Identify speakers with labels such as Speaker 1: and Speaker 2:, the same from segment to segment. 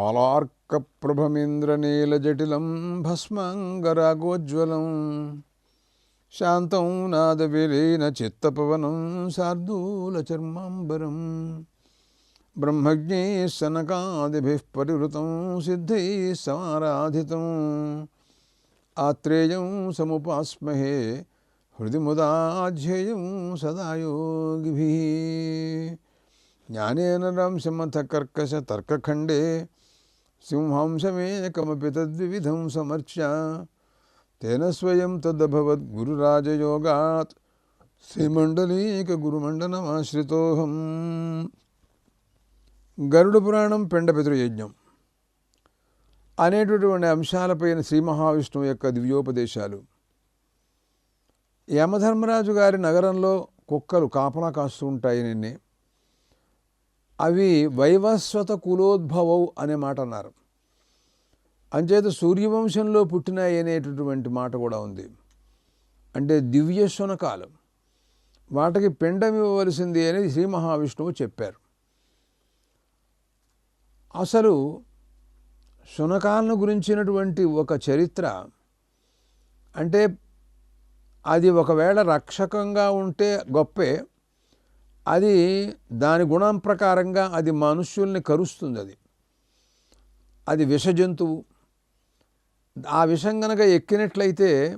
Speaker 1: పాలార్కప్రభమేంద్రనీలజటిలం భస్మంగరాగోజ్వలం శాంతం నాదవిలీన చిత్తపవనం శార్దూలచర్మాంబరం బ్రహ్మజ్ఞే సనకాదిభిः పరివృతం సిద్ధై సమారాధితం ఆత్రేయం సముపాస్మహే హృది ముదాధ్యేయం సదాయోగిభి జ్ఞానేన రంశమథ కర్కశ తర్కఖండే సింహాంశమేకమపి తద్వివిధం సమర్చ్య. తేన స్వయం తదభవద్గురురాజయోగాత్ శ్రీమండలీకగురుమండనమాశ్రితోహం గరుడ పురాణం పెండపితృ యజ్ఞం. అనేటటువంటి అంశాలపైన శ్రీ మహావిష్ణువు యొక్క దివ్యోపదేశాలు. యమధర్మరాజు గారి నగరంలో కుక్కలు కాపలా కాస్తూ ఉంటాయి నిన్నే. అవి వైవస్వత కులోద్భవం అనే మాట అన్నారు. అంచేత సూర్యవంశంలో పుట్టినాయి అనేటటువంటి మాట కూడా ఉంది. అంటే దివ్య శునకాలం వాటికి పిండం ఇవ్వవలసింది అని శ్రీ మహావిష్ణువు చెప్పారు. అసలు శునకాలను గురించినటువంటి ఒక చరిత్ర అంటే అది ఒకవేళ రక్షకంగా ఉంటే గొప్పే. అది దాని గుణం ప్రకారంగా అది మనుష్యుల్ని కరుస్తుంది అది. అది విష జంతువు. ఆ విషం గనక ఎక్కినట్లయితే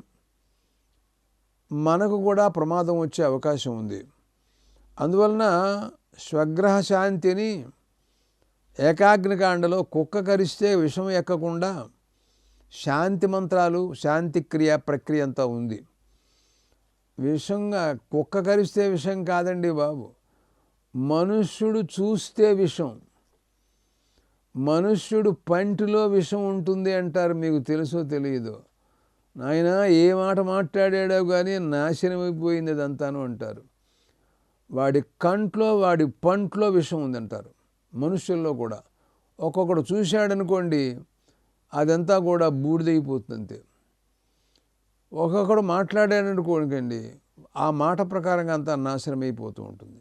Speaker 1: మనకు కూడా ప్రమాదం వచ్చే అవకాశం ఉంది. అందువలన స్వగ్రహ శాంతిని ఏకాగ్నికాండలో కుక్క కరిస్తే విషం ఎక్కకుండా శాంతి మంత్రాలు శాంతిక్రియ ప్రక్రియ అంతా ఉంది. విషంగా కుక్క కరిస్తే విషం కాదండి బాబు. మనుష్యుడు చూస్తే విషం. మనుష్యుడు పంటిలో విషం ఉంటుంది అంటారు మీకు తెలుసో తెలియదు నాయన ఏ మాట మాట్లాడాడో కానీ నాశనమైపోయింది అదంతాను అంటారు. వాడి కంట్లో వాడి పంట్లో విషం ఉందంటారు మనుషుల్లో కూడా. ఒక్కొక్కడు చూశాడనుకోండి అదంతా కూడా బూడిదైపోతుంది అంతే ఒక్కొక్కడు మాట్లాడాడనుకోండి ఆ మాట ప్రకారంగా అంతా నాశనమైపోతూ ఉంటుంది.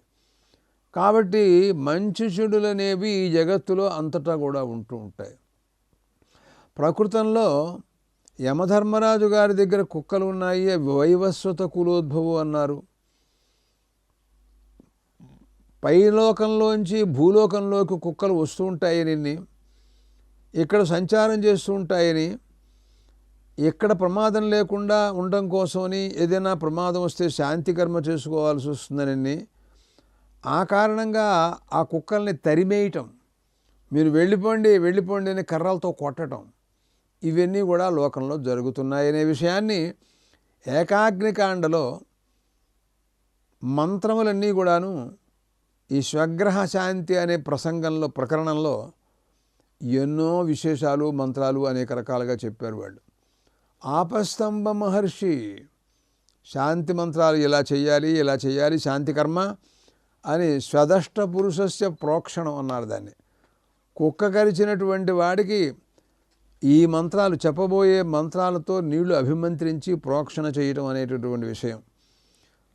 Speaker 1: కాబట్టి మంచి చెడులు అనేవి ఈ జగత్తులో అంతటా కూడా ఉంటూ ఉంటాయి. ప్రకృతంలో యమధర్మరాజు గారి దగ్గర కుక్కలు ఉన్నాయి వైవస్వత కులోద్భవం అన్నారు. పైలోకంలోంచి భూలోకంలోకి కుక్కలు వస్తూ ఉంటాయని ఇక్కడ సంచారం చేస్తూ ఉంటాయని ఎక్కడ ప్రమాదం లేకుండా ఉండడం కోసమని ఏదైనా ప్రమాదం వస్తే శాంతి కర్మ చేసుకోవాల్సి వస్తుందని ఆ కారణంగా ఆ కుక్కల్ని తరిమేయటం మీరు వెళ్ళిపోండి వెళ్ళిపోండి అని కర్రలతో కొట్టడం ఇవన్నీ కూడా లోకంలో జరుగుతున్నాయనే విషయాన్ని ఏకాగ్నికాండలో మంత్రములన్నీ కూడాను ఈ స్వగ్రహ శాంతి అనే ప్రసంగంలో ప్రకరణంలో ఎన్నో విశేషాలు మంత్రాలు అనేక రకాలుగా చెప్పారు వాళ్ళు. ఆపస్తంభ మహర్షి. శాంతి మంత్రాలు ఇలా చేయాలి ఇలా చేయాలి శాంతి కర్మ అని స్వదష్ట పురుషస్య ప్రోక్షణం అన్నారు దాన్ని. కుక్క కరిచినటువంటి వాడికి ఈ మంత్రాలు చెప్పబోయే మంత్రాలతో నీళ్ళు అభిమంత్రించి ప్రోక్షణ చేయటం అనేటటువంటి విషయం.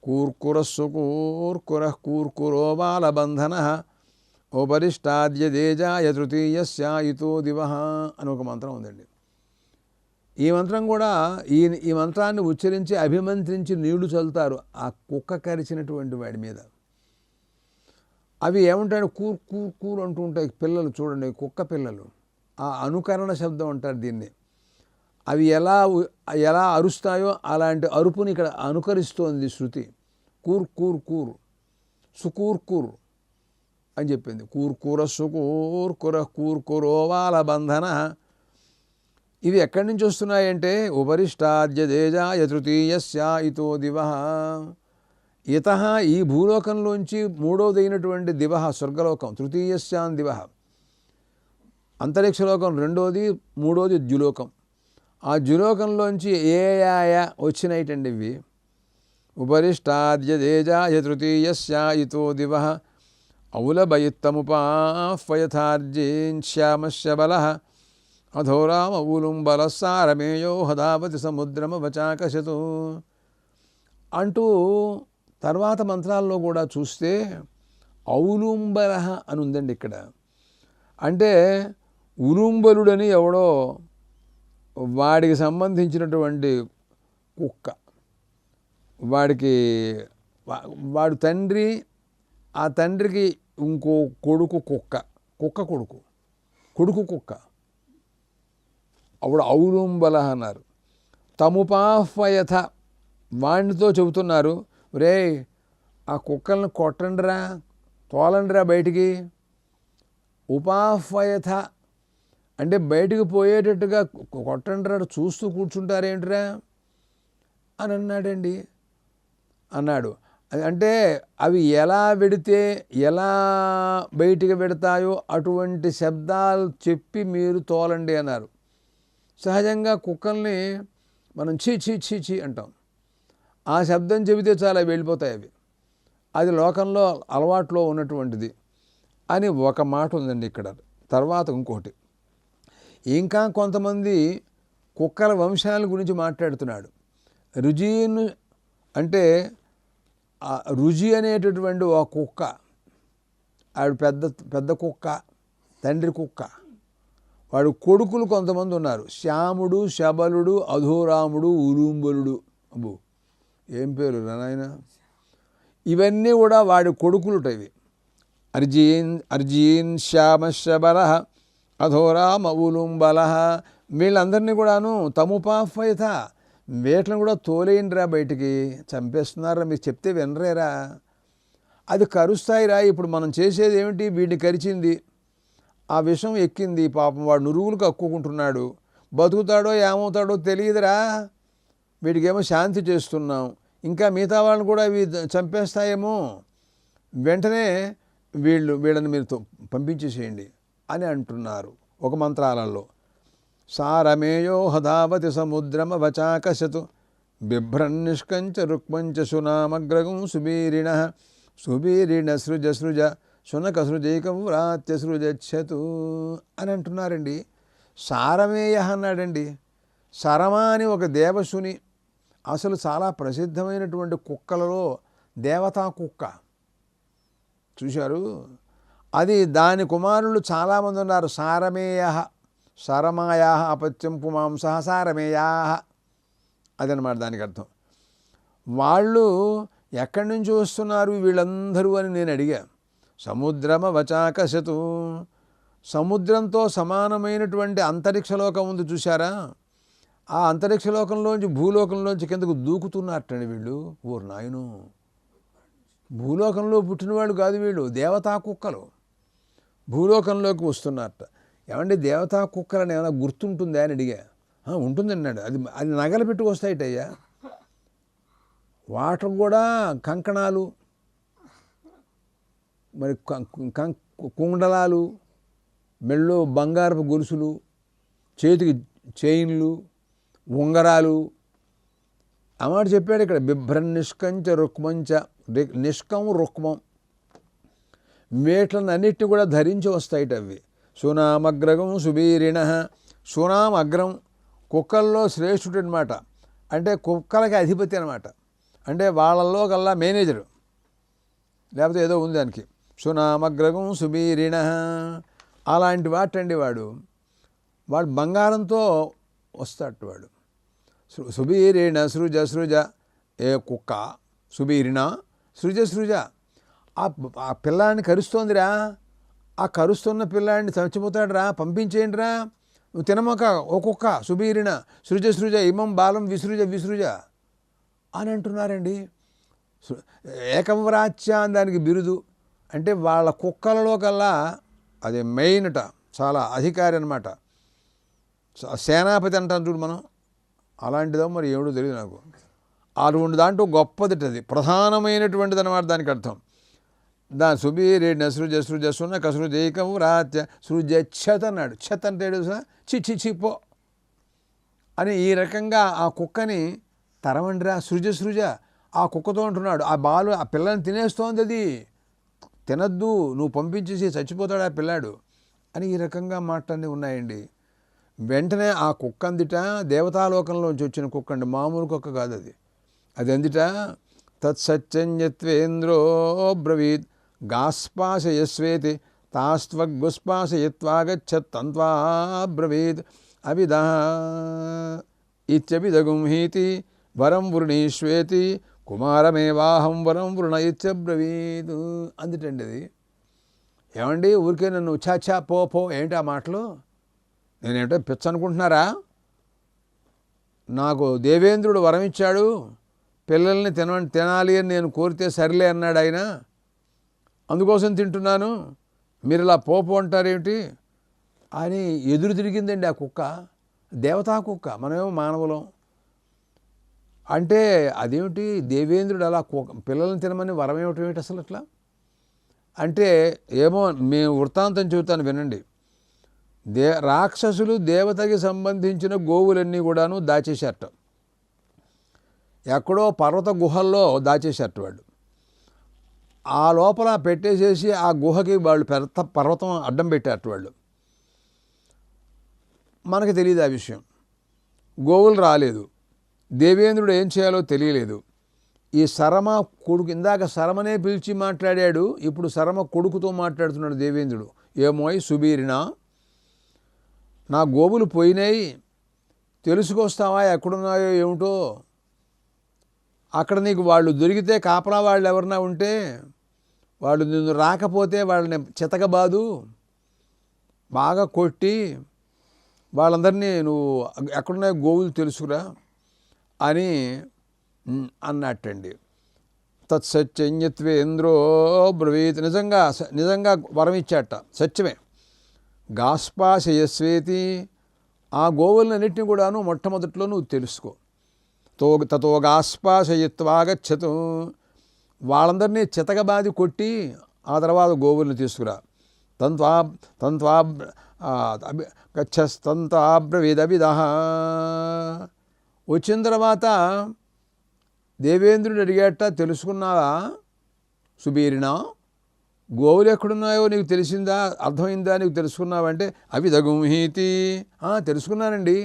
Speaker 1: కూర్కురస్సు కూర్కుర కూర్కురో బాలబంధన తృతీయ తృతీయస్యాయితో దివ అని ఒక మంత్రం ఉందండి. ఈ మంత్రం కూడా ఈ ఈ మంత్రాన్ని ఉచ్చరించి అభిమంత్రించి నీళ్ళు చల్లుతారు ఆ కుక్క కరిచినటువంటి వాడి మీద. అవి ఏమంటాడు కూర్ కూర్ కూర్ అంటూ ఉంటాయి పిల్లలు చూడండి కుక్క పిల్లలు. ఆ అనుకరణ శబ్దం అంటారు దీన్ని. అవి ఎలా ఎలా అరుస్తాయో అలాంటి అరుపుని ఇక్కడ అనుకరిస్తోంది శృతి. కూర్ కూర్ కూర్. సుకూర్ కూర్ అని చెప్పింది. కూర్ కూర సుకూర్ కుర కూర్ కురోవాల బంధన. ఇవి ఎక్కడి నుంచి వస్తున్నాయంటే? ఉపరిష్టాద్యదేజాయ తృతీయస్యా ఇతో దివ. ఇత ఈ భూలోకంలోంచి మూడోదైనటువంటి దివ స్వర్గలోకం తృతీయస్యాన్ దివ. అంతరిక్షలోకం రెండోది మూడోది ద్యులోకం. ఆ ద్యులోకంలోంచి ఏ యాయ వచ్చినాయిటండి ఇవి? ఉపరిష్టాద్యదేజాయ తృతీయస్యా ఇతో దివ. ఔలభయిత్తముపాఫయథార్జీన్శ్యామస్య బల. అధోరామూలుం బలసారమేయో హదావతి సముద్రమవచాకశతు అంటూ తర్వాత మంత్రాల్లో కూడా చూస్తే ఔలుంబరహ అని ఉందండి ఇక్కడ. అంటే ఉలుంబలుడని ఎవడో వాడికి సంబంధించినటువంటి కుక్క. వాడికి వా- వాడు తండ్రి ఆ తండ్రికి ఇంకో కొడుకు కుక్క. కుక్క కొడుకు. కొడుకు కుక్క. అప్పుడు ఔలుంబల అన్నారు తముపాహ్వయథ వాణ్ణితో చెబుతున్నారు రే ఆ కుక్కలను కొట్టండిరా తోలండిరా బయటికి. ఉపాహ్వయథ అంటే బయటికి పోయేటట్టుగా కొట్టండిరా చూస్తూ కూర్చుంటారేంటిరా? అని అన్నాడండి. అన్నాడు. అది అంటే అవి ఎలా పెడితే ఎలా బయటికి పెడతాయో అటువంటి శబ్దాలు చెప్పి మీరు తోలండి అన్నారు. సహజంగా కుక్కల్ని మనం చీ చీ చీ చీ అంటాం. ఆ శబ్దం చెబితే చాలా వెళ్ళిపోతాయి అవి. అది లోకంలో అలవాట్లో ఉన్నటువంటిది అని ఒక మాట ఉందండి ఇక్కడ. తర్వాత ఇంకోటి. ఇంకా కొంతమంది కుక్కల వంశాల గురించి మాట్లాడుతున్నాడు. రుజీన్ అంటే రుజి అనేటటువంటి ఒక కుక్క. ఆవిడ పెద్ద పెద్ద కుక్క తండ్రి కుక్క. వాడు కొడుకులు కొంతమంది ఉన్నారు. శ్యాముడు శబలుడు అధోరాముడు ఉలుంబలుడు అబ్బో ఏం పేరు నాయన? ఇవన్నీ కూడా వాడి కొడుకులుటవి అర్జీన్ అర్జీన్ శ్యామ శబల అధోరామ ఉలుంబల వీళ్ళందరినీ కూడాను తముపాఫయత వీటిని కూడా తోలేయండిరా బయటికి. చంపేస్తున్నారా మీకు చెప్తే వినరేరా. అది కరుస్తాయిరా. ఇప్పుడు మనం చేసేది ఏమిటి? వీడిని కరిచింది. ఆ విషం ఎక్కింది. పాపం వాడు నురుగులు కక్కుకుంటున్నాడు. బతుకుతాడో ఏమవుతాడో తెలియదురా. వీడికేమో శాంతి చేస్తున్నాం. ఇంకా మిగతా వాళ్ళని కూడా ఇవి చంపేస్తాయేమో. వెంటనే వీళ్ళు వీళ్ళని మీరు పంపించేసేయండి అని అంటున్నారు ఒక మంత్రాలలో సారమేయో హదావతి సముద్రమ వచాకశతు బిభ్రన్నిష్కంచ రుక్మంచ సునామగ్రగం సుబీరిణ సుబీరిణ సృజ సృజ శునక సృజైకం సృజచ్చతు అని అంటున్నారండి సారమేయ అన్నాడండి సరమ అని ఒక దేవశుని అసలు చాలా ప్రసిద్ధమైనటువంటి కుక్కలలో దేవతా కుక్క. చూశారు? అది దాని కుమారులు చాలామంది ఉన్నారు. సారమేయ సరమాయా అపత్యం పుమాంస సారమేయా అదనమాట దానికి అర్థం. వాళ్ళు ఎక్కడి నుంచి వస్తున్నారు వీళ్ళందరూ అని నేను అడిగా. సముద్రమ వచాకశతు సముద్రంతో సమానమైనటువంటి అంతరిక్షలోకం ఉంది చూశారా? ఆ అంతరిక్షలోకంలోంచి భూలోకంలోంచి కిందకు దూకుతున్నట్టండి వీళ్ళు. ఓ నాయను. భూలోకంలో పుట్టినవాళ్ళు కాదు వీళ్ళు దేవతా కుక్కలు. భూలోకంలోకి వస్తున్నట్ట ఏమంటే దేవతా కుక్కలని ఏమైనా గుర్తుంటుందా అని అడిగా. ఉంటుందండి ఉంటుందన్నాడు అది అది నగలు పెట్టుకొస్తాయిటయ్యా. వాటర్ కూడా కంకణాలు. మరి కం- కం- కుండలాలు మెళ్ళో బంగారపు గొలుసులు చేతికి చైన్లు ఉంగరాలు. అమాట చెప్పాడు ఇక్కడ బిభ్రం నిష్కంచ రుక్మంచ నిష్కం రుక్మం. వీటిని అన్నిటి కూడా ధరించి వస్తాయిట అవి. సునామగ్రగం సుబీరిణ సునామగ్రం కుక్కల్లో శ్రేష్ఠుడు అనమాట అంటే కుక్కలకి అధిపతి అనమాట అంటే వాళ్ళల్లో కల్లా మేనేజరు. లేకపోతే ఏదో ఉంది దానికి. సునామగ్రగం సుబీరిణ. అలాంటి వాటండి వాడు. వాడు బంగారంతో వస్తాడు వాడు. సుబీరిణ సృజ సృజ ఏ కుక్క సుబీరిణ సృజ సృజ. ఆ ఆ పిల్లాన్ని కరుస్తోందిరా. ఆ కరుస్తున్న పిల్లాడిని చచ్చిపోతాడురా. పంపించేయండిరా. నువ్వు తినమక ఓ కుక్క సుబీరిణ సృజ సృజ ఇమం బాలం విసృజ విసృజ అని అంటున్నారండి. సు- అని దానికి బిరుదు. అంటే వాళ్ళ కుక్కలలో కల్లా అది మెయిన్ట చాలా అధికారి అనమాట సేనాపతి అంటాను చూడు మనం. అలాంటిదో మరి ఏమిటో తెలియదు నాకు. అటువంటి దాంట్లో గొప్పదిట అది ప్రధానమైనటువంటిది అనమాట దానికి అర్థం. దాని సుబీరేడిన సృజ జసరు సున్న కసరు ఏకం రాత్య సృజ ఛత అన్నాడు. ఛత అంటే చి చి చి పో. అని ఈ రకంగా ఆ కుక్కని తరమండిరా సృజ సృజ. ఆ కుక్కతో ఉంటున్నాడు ఆ బాలు ఆ పిల్లని తినేస్తోంది అది. తినద్దు నువ్వు పంపించేసి చచ్చిపోతాడు ఆ పిల్లాడు? అని ఈ రకంగా మాటలన్నీ ఉన్నాయండి. వెంటనే ఆ కుక్క అందిట దేవతాలోకంలోంచి వచ్చిన కుక్క అండి. మామూలు కుక్క కాదు అది. అది అందిట తత్సత్యంజత్వేంద్రో బ్రవీద్ గాస్పాశయస్వేతి తాస్త్వగ్గుస్పాసయత్వాగచ్చత్తంత్వా బ్రవీద్ అవిద ఇత్యభిదగుంహీతి వరం వృణీష్వేతి కుమారమేవాహం వరం వృణ ఇత్యబ్రవీద్ అందుటండి అది ఏమండి ఊరికే నన్ను చాచా పో పో ఏంటి ఆ మాటలు? నేనేంటో పిచ్చ అనుకుంటున్నారా నాకు దేవేంద్రుడు వరం ఇచ్చాడు పిల్లల్ని తిన తినాలి అని నేను కోరితే సరిలే అన్నాడు ఆయన. అందుకోసం తింటున్నాను. మీరు ఇలా పోపు అంటారేమిటి? అని ఎదురు తిరిగిందండి ఆ కుక్క. దేవతా కుక్క మనమేమో మానవులం. అంటే అదేమిటి? దేవేంద్రుడు అలా పిల్లల్ని తినమని వరం ఏమిటి ఏమిటి అసలు అట్లా? అంటే ఏమో మేము వృత్తాంతం చెబుతాను వినండి. దే రాక్షసులు దేవతకి సంబంధించిన గోవులన్నీ కూడాను దాచేశారట. ఎక్కడో పర్వత గుహల్లో దాచేశారట వాళ్ళు. ఆ లోపల పెట్టేసేసి ఆ గుహకి వాళ్ళు పెద్ద పర్వతం అడ్డం పెట్టారట వాళ్ళు. మనకి తెలియదు ఆ విషయం. గోవులు రాలేదు. దేవేంద్రుడు ఏం చేయాలో తెలియలేదు. ఈ సరమ కొడుకు ఇందాక సరమనే పిలిచి మాట్లాడాడు ఇప్పుడు సరమ కొడుకుతో మాట్లాడుతున్నాడు దేవేంద్రుడు. ఏమోయ్ సుబీరినా నా గోవులు పోయినాయి తెలుసుకొస్తావా ఎక్కడున్నాయో ఏమిటో? అక్కడ నీకు వాళ్ళు దొరికితే కాపలా వాళ్ళు ఎవరన్నా ఉంటే వాళ్ళు నిన్ను రాకపోతే వాళ్ళని చితకబాదు బాగా కొట్టి వాళ్ళందరినీ నువ్వు ఎక్కడున్నాయో గోవులు తెలుసుకురా. అని అన్నట్టండి అన్నట్టండి తత్సత్యన్యత్వేంద్రో బ్రవీత్. నిజంగా స- నిజంగా వరం ఇచ్చాట సత్యమే. గాస్పాశయస్వేతి. ఆ గోవులన్నింటినీ కూడాను మొట్టమొదట్లో నువ్వు తెలుసుకో. తో తతో గాస్పాశయత్వాగచ్చతు. వాళ్ళందరినీ చితకబాది కొట్టి ఆ తర్వాత గోవుల్ని తీసుకురా. తంత్వా తంత్వా గచ్చస్తంతాబ్రవీదవిద వచ్చిన తర్వాత దేవేంద్రుడు అడిగేట తెలుసుకున్నావా సుబీరినా? గోవులు ఎక్కడున్నాయో నీకు తెలిసిందా? అర్థమైందా నీకు తెలుసుకున్నావంటే అవి దగుంహీతి తెలుసుకున్నానండి.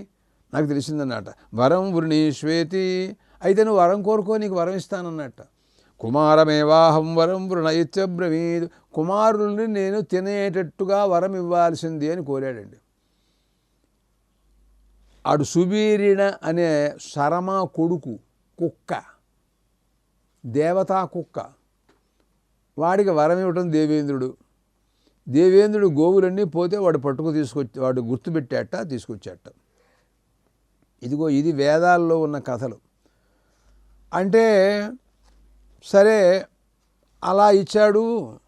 Speaker 1: నాకు తెలిసిందన్నట వరం వృణీష్వేతి. అయితే నువ్వు వరం కోరుకో నీకు వరం ఇస్తానన్నట్ట. కుమారమేవాహం వరం వృణ ఇత్యబ్రవీద్ కుమారుల్ని నేను తినేటట్టుగా వరం ఇవ్వాల్సింది అని కోరాడండి. ఆడు సుబీరిణ అనే శరమ కొడుకు కుక్క దేవతా కుక్క. వాడికి వరం ఇవ్వటం దేవేంద్రుడు. దేవేంద్రుడు గోవులన్నీ పోతే వాడు పట్టుకు తీసుకొచ్చి వాడు గుర్తుపెట్టేట తీసుకొచ్చేట. ఇదిగో ఇది వేదాల్లో ఉన్న కథలు. అంటే సరే అలా ఇచ్చాడు.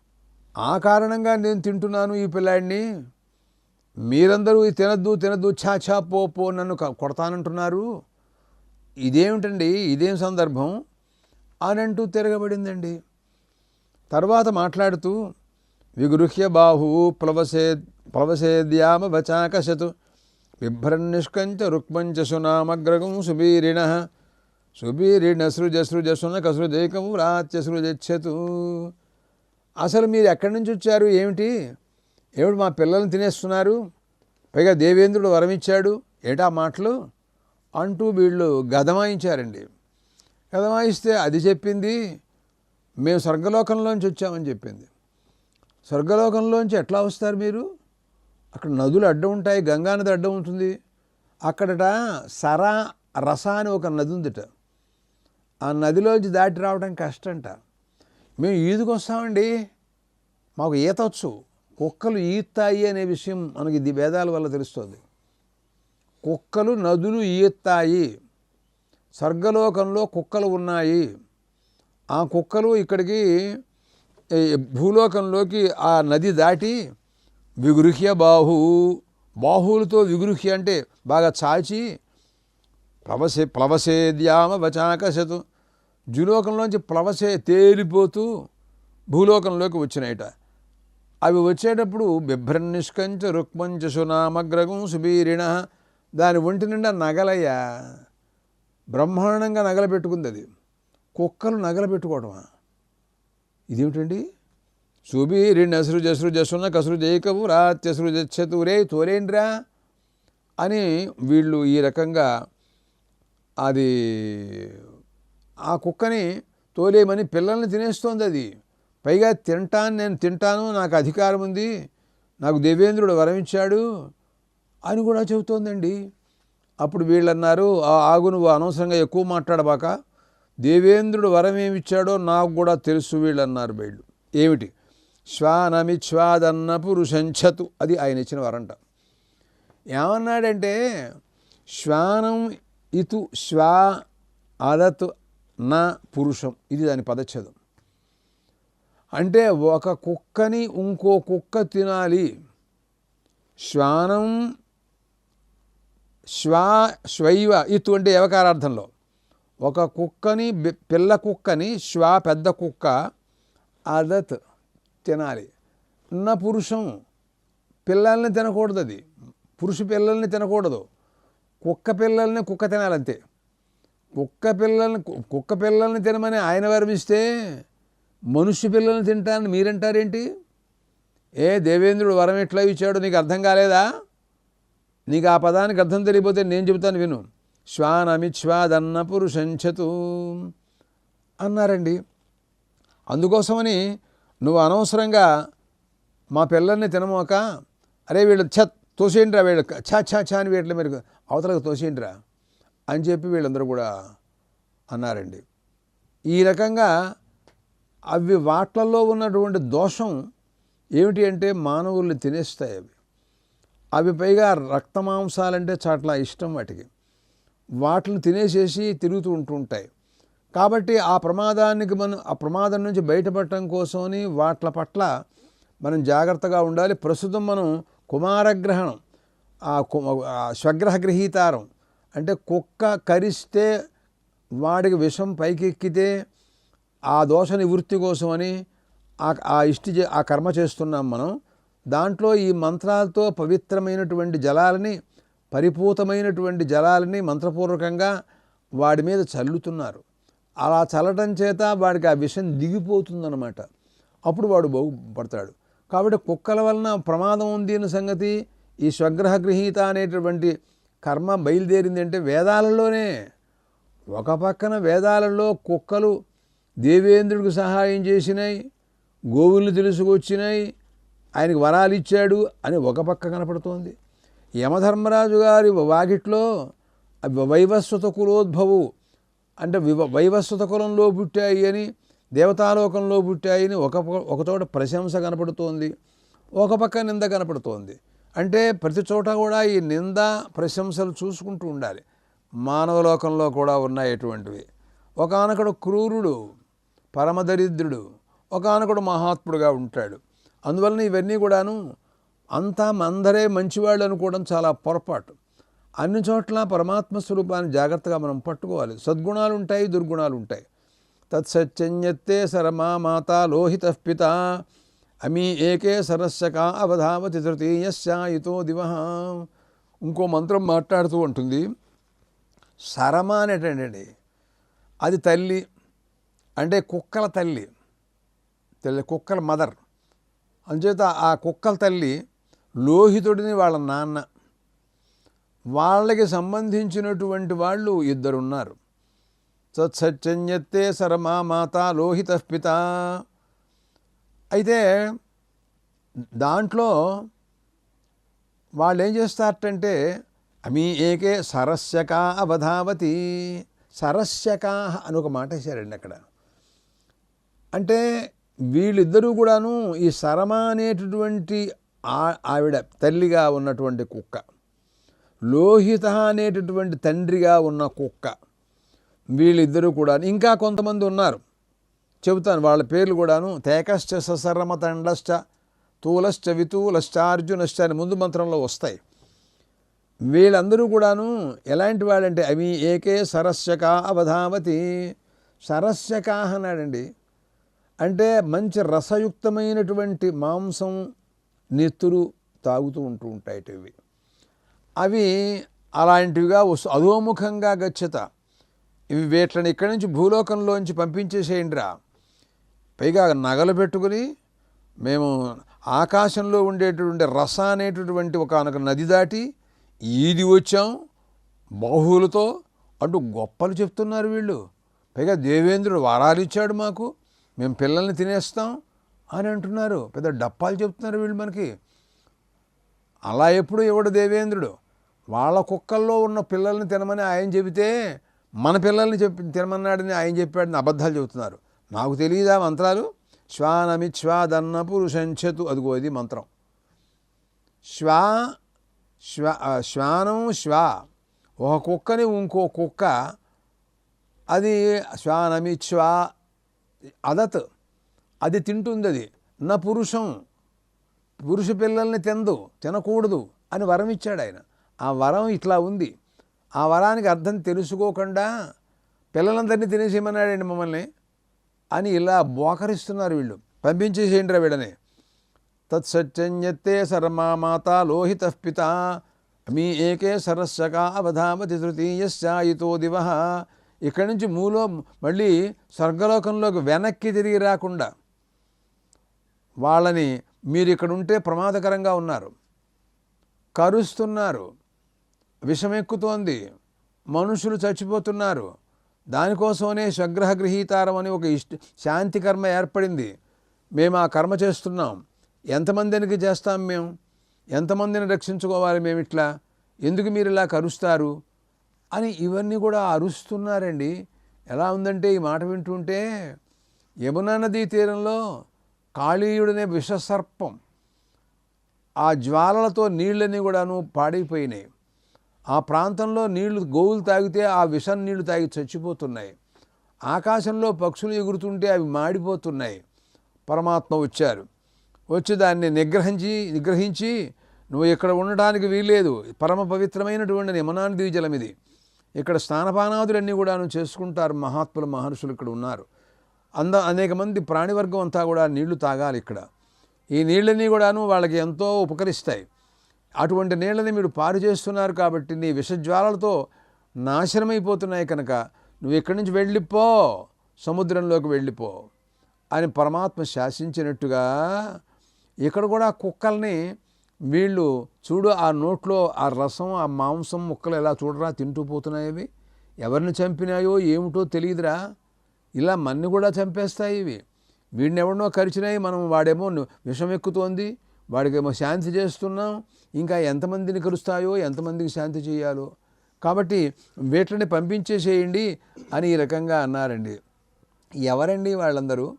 Speaker 1: ఆ కారణంగా నేను తింటున్నాను ఈ పిల్లాడిని. మీరందరూ ఇది తినద్దు తినద్దు ఛా ఛా పో పో నన్ను కొడతానంటున్నారు. ఇదేమిటండి? ఇదేం సందర్భం? అనంటూ తిరగబడిందండి. తర్వాత మాట్లాడుతూ విగృహ్య బాహు ప్లవసే ప్లవసేద్యామ వచాకశతు బిభ్రన్నిష్కంచ రుక్మంచ సునామగ్రగం సుబీరిణ సుబీరిణ సృజ సృజ సునక సృజైకం రాత్య సృజచ్చతు అసలు మీరు ఎక్కడి నుంచి వచ్చారు? ఏమిటి? ఏమిటి మా పిల్లల్ని తినేస్తున్నారు? పైగా దేవేంద్రుడు వరమిచ్చాడు. ఏటా మాటలు? అంటూ వీళ్ళు గదమాయించారండి. గదమాయిస్తే అది చెప్పింది మేము స్వర్గలోకంలోంచి వచ్చామని చెప్పింది. స్వర్గలోకంలోంచి ఎట్లా వస్తారు మీరు? అక్కడ నదులు అడ్డం ఉంటాయి గంగా నది అడ్డం ఉంటుంది. అక్కడట సరా రస అని ఒక నది ఉందిట. ఆ నదిలోంచి దాటి రావడం కష్టంట. మేము ఈదుకొస్తామండి. మాకు ఈత వచ్చు. కుక్కలు ఈత్తాయి అనే విషయం మనకి ఇది వేదాల వల్ల తెలుస్తుంది. కుక్కలు నదులు ఈత్తాయి. స్వర్గలోకంలో కుక్కలు ఉన్నాయి. ఆ కుక్కలు ఇక్కడికి భూలోకంలోకి ఆ నది దాటి విగృహ్య బాహు. బాహువులతో విగృహ్య అంటే బాగా చాచి ప్లవసే ప్లవసేద్యామ వచాకశతు. జులోకంలోంచి ప్లవసే తేలిపోతూ భూలోకంలోకి వచ్చినాయట. అవి వచ్చేటప్పుడు బిభ్రన్నిష్కంచ రుక్మంచ సునామగ్రగం సుబీరిణ. దాని ఒంటి నిండా నగలయ్యా. బ్రహ్మాండంగా నగల పెట్టుకుంది అది. కుక్కలు నగల పెట్టుకోవడమా ఇదేమిటండి? సుబీరిణ సృజ సృజ సున కసృజైకవు రాత్య సృజచ్చతు రే తోలేండ్రా అని వీళ్ళు ఈ రకంగా అది ఆ కుక్కని తోలేమని పిల్లల్ని తినేస్తోంది అది. పైగా తింటాను నేను తింటాను నాకు అధికారం ఉంది నాకు దేవేంద్రుడు వరం ఇచ్చాడు అని కూడా చెబుతోందండి. అప్పుడు వీళ్ళు అన్నారు "ఆ, ఆగు నువ్వు అనవసరంగా ఎక్కువ మాట్లాడబాక. దేవేంద్రుడు వరం ఏమిచ్చాడో నాకు కూడా తెలుసు వీళ్ళు అన్నారు వీళ్ళు. ఏమిటి? శ్వానమిచ్వాదన్న పురుషంచతు అది ఆయన ఇచ్చిన వరంట. ఏమన్నాడంటే శ్వానం ఇతు శ్వా అదత్ నా పురుషం ఇది దాని పదచ్ఛేదం. అంటే ఒక కుక్కని ఇంకో కుక్క తినాలి. శ్వానం శ్వా శ్వైవ ఇత్తు అంటే యవకారార్థంలో ఒక కుక్కని పిల్ల కుక్కని శ్వా పెద్ద కుక్క అదత్ తినాలి. నా పురుషం పిల్లల్ని తినకూడదు అది. పురుష పిల్లల్ని తినకూడదు. కుక్క పిల్లల్ని కుక్క తినాలంతే. కుక్క పిల్లల్ని కుక్క పిల్లల్ని తినమని ఆయన వర్మిస్తే మనుష్య పిల్లల్ని తింటానని మీరంటారేంటి? ఏ దేవేంద్రుడు వరం ఎట్లా ఇచ్చాడు నీకు అర్థం కాలేదా? నీకు ఆ పదానికి అర్థం తెలియపోతే నేను చెబుతాను విను. శ్వానమిచ్వాదన్న పురుషంచతు అన్నారండి. అందుకోసమని నువ్వు అనవసరంగా మా పిల్లల్ని తినమోక అరే వీళ్ళు ఛ తోసేయండిరా వీళ్ళు ఛా ఛా ఛా అని వీటిలో మీరు అవతలకు తోసేయండిరా అని చెప్పి వీళ్ళందరూ కూడా అన్నారండి. ఈ రకంగా అవి వాట్లలో ఉన్నటువంటి దోషం ఏమిటి అంటే మానవుల్ని తినేస్తాయి అవి. అవి పైగా రక్తమాంసాలంటే చాలా ఇష్టం వాటికి. వాటిని తినేసేసి తిరుగుతూ ఉంటుంటాయి. కాబట్టి ఆ ప్రమాదానికి మనం ఆ ప్రమాదం నుంచి బయటపడటం కోసమని వాట్ల పట్ల మనం జాగ్రత్తగా ఉండాలి. ప్రస్తుతం మనం కుమారగ్రహణం ఆ కు- ఆ స్వగ్రహ గ్రహీతారం అంటే కుక్క కరిస్తే వాడికి విషం పైకెక్కితే ఆ దోష నివృత్తి కోసమని ఆ ఆ ఇష్టి చే- ఆ కర్మ చేస్తున్నాం మనం. దాంట్లో ఈ మంత్రాలతో పవిత్రమైనటువంటి జలాలని పరిపూతమైనటువంటి జలాలని మంత్రపూర్వకంగా వాడి మీద చల్లుతున్నారు. అలా చల్లటం చేత వాడికి ఆ విషం దిగిపోతుందన్నమాట. అప్పుడు వాడు బాగుపడతాడు కాబట్టి కుక్కల వలన ప్రమాదం ఉంది అన్న సంగతి ఈ స్వగ్రహ గ్రహీత అనేటటువంటి కర్మ బయలుదేరింది అంటే వేదాలలోనే. ఒక పక్కన వేదాలలో కుక్కలు దేవేంద్రుడికి సహాయం చేసినాయి గోవుల్ని తెలుసుకొచ్చినాయి ఆయనకి వరాలు ఇచ్చాడు అని ఒక పక్క కనపడుతోంది. యమధర్మరాజు గారి వాకిట్లో వైవస్వత కులోద్భవు అంటే వివ వైవస్వత కులంలో పుట్టాయి అని దేవతాలోకంలో పుట్టాయని ఒక ప- ఒక ప్రశంస కనపడుతోంది. ఒక పక్క నింద కనపడుతోంది. అంటే ప్రతి చోట కూడా ఈ నింద ప్రశంసలు చూసుకుంటూ ఉండాలి. మానవ లోకంలో కూడా ఉన్నాయి ఎటువంటివి ఒకనొకడు క్రూరుడు పరమదరిద్రుడు. ఒకనొకడు మహాత్ముడుగా ఉంటాడు. అందువలన ఇవన్నీ కూడాను అంతా అందరే మంచివాళ్ళు అనుకోవడం చాలా పొరపాటు. అన్ని చోట్ల పరమాత్మ స్వరూపాన్ని జాగ్రత్తగా మనం పట్టుకోవాలి. సద్గుణాలు ఉంటాయి దుర్గుణాలు ఉంటాయి. తత్సత్యన్యత్తే సరమా మాత లోహిత పిత. అమీ ఏకే సరస్యక అవధావతి తృతీయశ్చాయితో దివ. ఇంకో మంత్రం మాట్లాడుతూ ఉంటుంది. సరమ అనేటండి అది తల్లి అంటే కుక్కల తల్లి తెల్ల కుక్కల మదర్. అంచేత ఆ కుక్కల తల్లి లోహితుడిని వాళ్ళ నాన్న. వాళ్ళకి సంబంధించినటువంటి వాళ్ళు ఇద్దరున్నారు. సత్సత్యన్యత్తే సరమా మాత లోహిత పిత. అయితే దాంట్లో వాళ్ళు ఏం చేస్తారటంటే అమీ ఏకే సరస్యకా అవధావతి. సరస్యకా అని ఒక మాట వేశారండి అక్కడ. అంటే వీళ్ళిద్దరూ కూడాను ఈ సరమ అనేటటువంటి ఆ- ఆవిడ తల్లిగా ఉన్నటువంటి కుక్క. లోహిత అనేటటువంటి తండ్రిగా ఉన్న కుక్క. వీళ్ళిద్దరూ కూడా ఇంకా కొంతమంది ఉన్నారు. చెబుతాను వాళ్ళ పేర్లు కూడాను తేకశ్చ ససరమ తండశ్చ తూలశ్చ వితూలశ్చ అర్జునశ్చ అని ముందు మంత్రంలో వస్తాయి. వీళ్ళందరూ కూడాను ఎలాంటి వాళ్ళంటే అవి ఏకే సరస్యక అవధావతి. సరస్యక అన్నాడండి. అంటే మంచి రసయుక్తమైనటువంటి మాంసం నెత్తురు తాగుతూ ఉంటూ ఉంటాయి ఇవి. అవి అలాంటివిగా వస్తు అధోముఖంగా గచ్చత. ఇవి వీటిని ఇక్కడి నుంచి భూలోకంలోంచి పంపించేసేయండిరా. పైగా నగలు పెట్టుకుని మేము ఆకాశంలో ఉండేటటువంటి రస అనేటటువంటి ఒకనొక నది దాటి ఈది వచ్చాం. బాహువులతో అంటూ గొప్పలు చెప్తున్నారు వీళ్ళు. పైగా దేవేంద్రుడు వరాలిచ్చాడు మాకు. మేము పిల్లల్ని తినేస్తాం అని అంటున్నారు. పెద్ద డప్పాలు చెప్తున్నారు వీళ్ళు మనకి. అలా ఎప్పుడు ఇవ్వడు దేవేంద్రుడు. వాళ్ళ కుక్కల్లో ఉన్న పిల్లల్ని తినమని ఆయన చెబితే మన పిల్లల్ని చెప్పి తినమన్నాడని ఆయన చెప్పాడని అబద్ధాలు చెబుతున్నారు. నాకు తెలియదా మంత్రాలు? శ్వానమిచ్వాదన్న పురుషంచతు అదిగో ఇది మంత్రం. శ్వా శ్వ శ్వానం శ్వా. ఒక కుక్కని ఇంకో కుక్క అది శ్వానమిచ్వా అదత్ అది తింటుంది అది. నా పురుషం పురుష పిల్లల్ని తిందు తినకూడదు అని వరం ఇచ్చాడు ఆయన. ఆ వరం ఇట్లా ఉంది. ఆ వరానికి అర్థం తెలుసుకోకుండా పిల్లలందరినీ తినేసేయమన్నాడండి మమ్మల్ని అని ఇలా బోకరిస్తున్నారు వీళ్ళు. పంపించేసేయండి రా వీడని తత్సత్యంయత్తే సర్మా మాత లోహిత పిత మీ ఏకే సరస్సక అవధామతి తృతీయశ్చాయితో దివ. ఇక్కడి నుంచి మూలో మళ్ళీ స్వర్గలోకంలోకి వెనక్కి తిరిగి రాకుండా వాళ్ళని మీరు ఇక్కడ ఉంటే ప్రమాదకరంగా ఉన్నారు. కరుస్తున్నారు. విషమెక్కుతోంది. మనుషులు చచ్చిపోతున్నారు. దానికోసమనే స్వగ్రహ గ్రహీతారం అని ఒక ఇష్ట శాంతి కర్మ ఏర్పడింది. మేము ఆ కర్మ చేస్తున్నాం. ఎంతమందినికి చేస్తాం మేము? ఎంతమందిని రక్షించుకోవాలి మేము ఇట్లా? ఎందుకు మీరు ఇలా కరుస్తారు? అని ఇవన్నీ కూడా అరుస్తున్నారండి. ఎలా ఉందంటే ఈ మాట వింటుంటే యమునా నదీ తీరంలో కాళీయుడనే విషసర్పం ఆ జ్వాలలతో నీళ్ళని కూడాను పాడైపోయినాయి. ఆ ప్రాంతంలో నీళ్ళు గోవులు తాగితే ఆ విషం నీళ్ళు తాగి చచ్చిపోతున్నాయి. ఆకాశంలో పక్షులు ఎగురుతుంటే అవి మాడిపోతున్నాయి. పరమాత్మ వచ్చారు. వచ్చి దాన్ని నిగ్రహించి నిగ్రహించి నువ్వు ఇక్కడ ఉండడానికి వీల్లేదు. పరమ పవిత్రమైనటువంటి యమునానది జలం ఇది ఇక్కడ స్నానపానాదులన్నీ కూడాను చేసుకుంటారు మహాత్ములు మహర్షులు ఇక్కడ ఉన్నారు. అంద అనేక మంది ప్రాణివర్గం అంతా కూడా నీళ్ళు తాగాలి ఇక్కడ. ఈ నీళ్ళన్నీ కూడాను వాళ్ళకి ఎంతో ఉపకరిస్తాయి. అటువంటి నీళ్ళని మీరు పారు చేస్తున్నారు కాబట్టి నీ విషజ్వాలలతో నాశనమైపోతున్నాయి కనుక నువ్వు ఇక్కడి నుంచి వెళ్ళిపో సముద్రంలోకి వెళ్ళిపో అని పరమాత్మ శాసించినట్టుగా ఇక్కడ కూడా కుక్కల్ని వీళ్ళు చూడు ఆ నోట్లో ఆ రసం ఆ మాంసం ముక్కలు ఎలా చూడరా తింటూ పోతున్నాయి ఎవరిని చంపినాయో ఏమిటో తెలియదురా. ఇలా మన్ని కూడా చంపేస్తాయి ఇవి. వీడిని ఎవరినో కరిచినాయి మనం వాడేమో విషం ఎక్కుతోంది వాడికేమో శాంతి చేస్తున్నాం ఇంకా ఎంతమందిని కలుస్తాయో ఎంతమందికి శాంతి చేయాలో. కాబట్టి వీటిని పంపించేసేయండి అని ఈ రకంగా అన్నారండి. ఎవరండి వాళ్ళందరూ?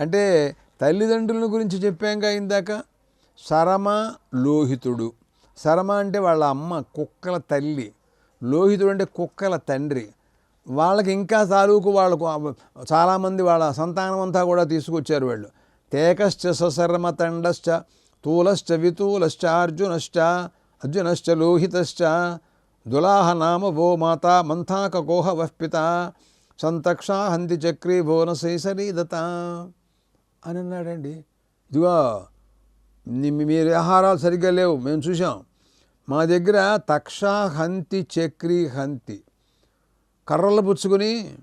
Speaker 1: అంటే తల్లిదండ్రుల గురించి చెప్పాంగా ఇందాక? సరమ లోహితుడు. సరమ అంటే వాళ్ళ అమ్మ కుక్కల తల్లి. లోహితుడు అంటే కుక్కల తండ్రి. వాళ్ళకి ఇంకా తాలూకు వాళ్ళకు చాలామంది వాళ్ళ సంతానం అంతా కూడా తీసుకొచ్చారు వాళ్ళు. తేకశ్చ ససర్మ తండశ్చ తూలశ్చ వితూలశ్చ అర్జునశ్చ అర్జునశ్చ లోహితశ్చ దులాహ నామ వో మాత మంథాక కోహ వఃపిత సంతక్షా హంతి చక్రీ భువన శైశరీదత అని అన్నాడండి. ఇదిగో ని- మీరు ఆహారాలు సరిగ్గా లేవు. మేము చూసాం మా దగ్గర తక్ష హంతి చక్రి హంతి కర్రలు పుచ్చుకొని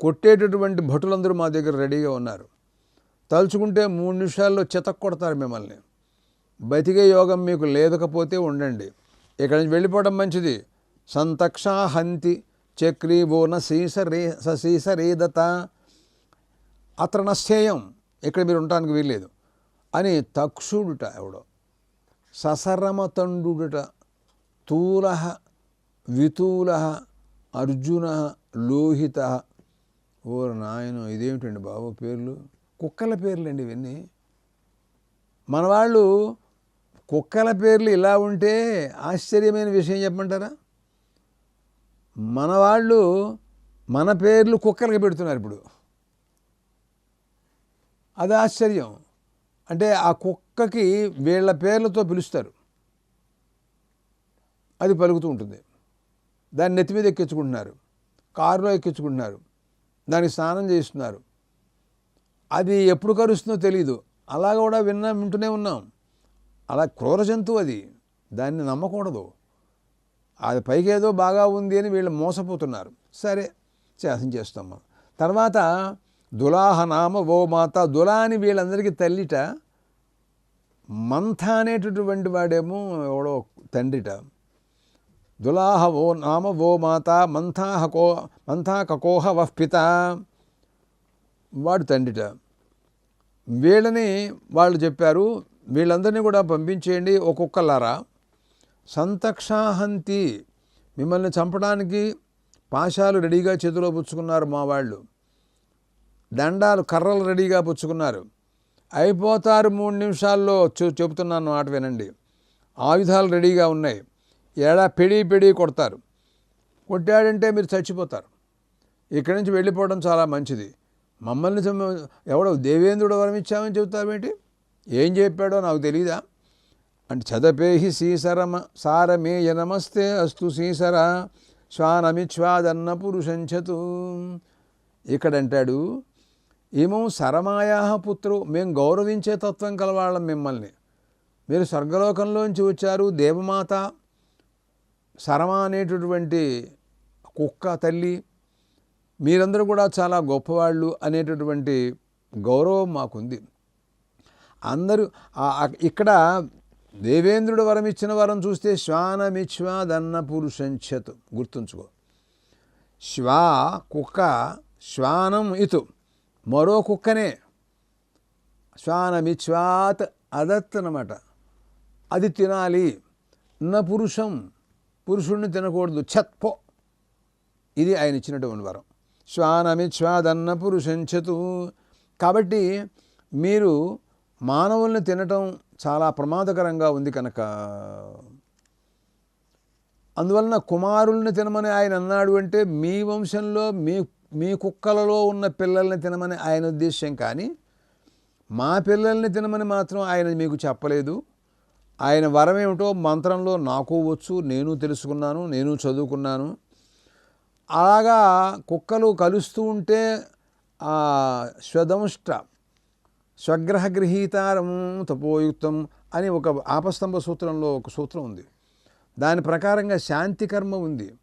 Speaker 1: కొట్టేటటువంటి భటులందరూ మా దగ్గర రెడీగా ఉన్నారు. తలుచుకుంటే మూడు నిమిషాల్లో చితక్ కొడతారు మిమ్మల్ని. బతికే యోగం మీకు లేదకపోతే ఉండండి. ఇక్కడి నుంచి వెళ్ళిపోవడం మంచిది. సంతక్షా హంతి చక్రీ బోన శీస రే సశీస రేదత. అత్ర నశ్చేయం ఇక్కడ మీరు ఉండటానికి వీల్లేదు. అని తక్షుడుట ఎవడో. ససరమతండుట తూల వితూల అర్జున లోహిత. ఓ నాయన ఇదేమిటండి బాబు పేర్లు? కుక్కల పేర్లండి ఇవన్నీ. మన వాళ్ళు కుక్కల పేర్లు ఇలా ఉంటే ఆశ్చర్యమైన విషయం చెప్పమంటారా? మన వాళ్ళు మన పేర్లు కుక్కలకి పెడుతున్నారు ఇప్పుడు. అది ఆశ్చర్యం. అంటే ఆ కుక్కకి వీళ్ళ పేర్లతో పిలుస్తారు. అది పలుకుతూ ఉంటుంది. దాన్ని నెత్తి మీద ఎక్కించుకుంటున్నారు. కారులో ఎక్కించుకుంటున్నారు. దానికి స్నానం చేస్తున్నారు అది ఎప్పుడు కరుస్తుందో తెలియదు అలా కూడా విన్నా వింటూనే ఉన్నాం. అలా క్రూర జంతువు అది. దాన్ని నమ్మకూడదు. అది పైకి ఏదో బాగా ఉంది అని వీళ్ళు మోసపోతున్నారు. సరే శాసనం చేస్తాం మనం. తర్వాత దులాహ నామ ఓ మాత. దులా అని వీళ్ళందరికీ తల్లిట మంథ అనేటటువంటి వాడేమో ఎవడో తండ్రిట. దులాహ ఓ నామ ఓ మాత మంథాహ కో మంథా కకోహ వహ్పిత పిత వాడు తండ్రిట. వీళ్ళని వాళ్ళు చెప్పారు వీళ్ళందరినీ కూడా పంపించేయండి ఒక్కొక్కలారా. సంతక్షాహంతి మిమ్మల్ని చంపడానికి పాశాలు రెడీగా చేతిలో పుచ్చుకున్నారు మా వాళ్ళు. దండాలు కర్రలు రెడీగా పుచ్చుకున్నారు. అయిపోతారు మూడు నిమిషాల్లో చెబుతున్నాను మాట వినండి. ఆయుధాలు రెడీగా ఉన్నాయి. ఏడా పెడి పెడి కొడతారు. కొట్టాడంటే మీరు చచ్చిపోతారు. ఇక్కడి నుంచి వెళ్ళిపోవడం చాలా మంచిది. మమ్మల్ని ఎవడో దేవేంద్రుడు వరం ఇచ్చామని చెబుతావేంటి ఏం చెప్పాడో నాకు తెలీదా? అంటే చదపేహి శ్రీసరమ సారమేయ నమస్తే అస్తు శ్రీసర శ్వానమిచ్వాదన్న పురుషంచతు. ఇక్కడ అంటాడు ఏమో సరమాయా పుత్రు మేము గౌరవించే తత్వం కలవాళ్ళం మిమ్మల్ని. మీరు స్వర్గలోకంలోంచి వచ్చారు దేవమాత సరమ అనేటటువంటి కుక్క తల్లి మీరందరూ కూడా చాలా గొప్పవాళ్ళు అనేటటువంటి గౌరవం మాకుంది. అందరూ ఇక్కడ దేవేంద్రుడు వరం ఇచ్చిన వరం చూస్తే శ్వానమిచ్వాదన్న పురుషంచత్ గుర్తుంచుకో. శ్వా కుక్క శ్వానం ఇతు. మరో కుక్కనే. శ్వానమిచ్వాత్ అదత్ అనమాట అది తినాలి. న పురుషం. పురుషుణ్ణి తినకూడదు. ఛత్పో ఇది ఆయన ఇచ్చినటువంటి వరం శ్వానమిచ్వాదన్న పురుషంచతు కాబట్టి మీరు మానవుల్ని తినటం చాలా ప్రమాదకరంగా ఉంది కనుక. అందువలన కుమారుల్ని తినమని ఆయన అన్నాడు అంటే మీ వంశంలో మీ మీ కుక్కలలో ఉన్న పిల్లల్ని తినమని ఆయన ఉద్దేశ్యం కానీ మా పిల్లల్ని తినమని మాత్రం ఆయన మీకు చెప్పలేదు. ఆయన వరం ఏమిటో మంత్రంలో నాకు వచ్చు నేను తెలుసుకున్నాను నేను చదువుకున్నాను. అలాగా కుక్కలు కలుస్తూ ఉంటే స్వదంష్ట స్వదంష్ట స్వగ్రహగృహీతారం తపోయుక్తం అని ఒక ఆపస్తంభ సూత్రంలో ఒక సూత్రం ఉంది. దాని ప్రకారంగా శాంతి కర్మ ఉంది.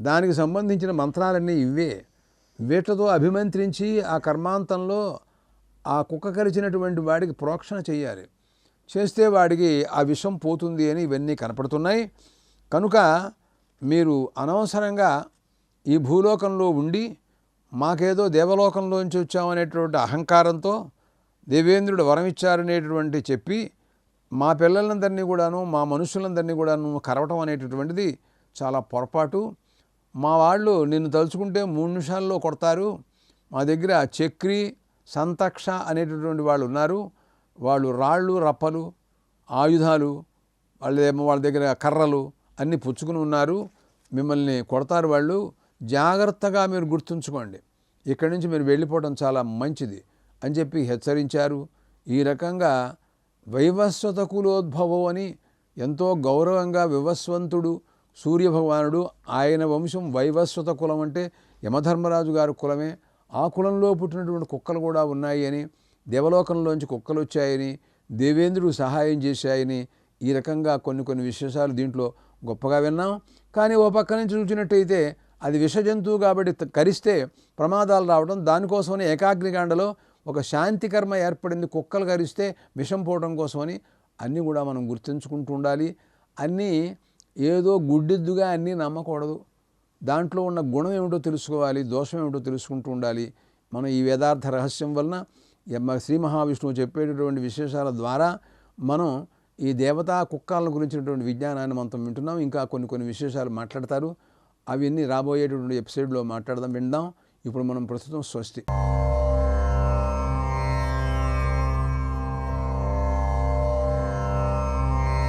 Speaker 1: దానికి సంబంధించిన మంత్రాలన్నీ ఇవే. వీటితో అభిమంత్రించి ఆ కర్మాంతంలో ఆ కుక్క కరిచినటువంటి వాడికి ప్రోక్షణ చేయాలి చేస్తే వాడికి ఆ విషం పోతుంది అని ఇవన్నీ కనపడుతున్నాయి. కనుక మీరు అనవసరంగా ఈ భూలోకంలో ఉండి మాకేదో దేవలోకంలోంచి వచ్చామనేటువంటి అహంకారంతో దేవేంద్రుడు వరం ఇచ్చారనేటువంటి చెప్పి మా పిల్లలందరినీ కూడాను మా మనుషులందరినీ కూడాను కరవటం అనేటటువంటిది చాలా పొరపాటు. మా వాళ్ళు నిన్ను తలుచుకుంటే మూడు నిమిషాల్లో కొడతారు. మా దగ్గర చక్రి సంతక్ష అనేటటువంటి వాళ్ళు ఉన్నారు. వాళ్ళు రాళ్ళు రప్పలు ఆయుధాలు వాళ్ళేమో వాళ్ళ దగ్గర కర్రలు అన్నీ పుచ్చుకుని ఉన్నారు. మిమ్మల్ని కొడతారు వాళ్ళు. జాగ్రత్తగా మీరు గుర్తుంచుకోండి. ఇక్కడి నుంచి మీరు వెళ్ళిపోవడం చాలా మంచిది అని చెప్పి హెచ్చరించారు. ఈ రకంగా వైవస్వత కులోద్భవం అని ఎంతో గౌరవంగా వివస్వంతుడు సూర్యభగవానుడు ఆయన వంశం వైవస్వత కులం అంటే యమధర్మరాజు గారి కులమే. ఆ కులంలో పుట్టినటువంటి కుక్కలు కూడా ఉన్నాయి అని దేవలోకంలోంచి కుక్కలు వచ్చాయని దేవేంద్రుడు సహాయం చేశాయని ఈ రకంగా కొన్ని కొన్ని విశేషాలు దీంట్లో గొప్పగా విన్నాం. కానీ ఓ పక్క నుంచి చూసినట్టయితే అది విష జంతువు కాబట్టి కరిస్తే ప్రమాదాలు రావడం దానికోసమని ఏకాగ్నికాండలో ఒక శాంతి కర్మ ఏర్పడింది. కుక్కలు కరిస్తే విషం పోవడం కోసమని అన్నీ కూడా మనం గుర్తుంచుకుంటూ ఉండాలి. అన్నీ ఏదో గుడ్డిద్దుగా అన్నీ నమ్మకూడదు. దాంట్లో ఉన్న గుణం ఏమిటో తెలుసుకోవాలి దోషం ఏమిటో తెలుసుకుంటూ ఉండాలి. మనం ఈ వేదార్థ రహస్యం వలన శ్రీ మహావిష్ణువు చెప్పేటటువంటి విశేషాల ద్వారా మనం ఈ దేవతా కుక్కాలను గురించినటువంటి విజ్ఞానాన్ని మనం వింటున్నాం. ఇంకా కొన్ని కొన్ని విశేషాలు మాట్లాడతారు. అవన్నీ రాబోయేటటువంటి ఎపిసోడ్లో మాట్లాడదాం విందాం. ఇప్పుడు మనం ప్రస్తుతం స్వస్తి.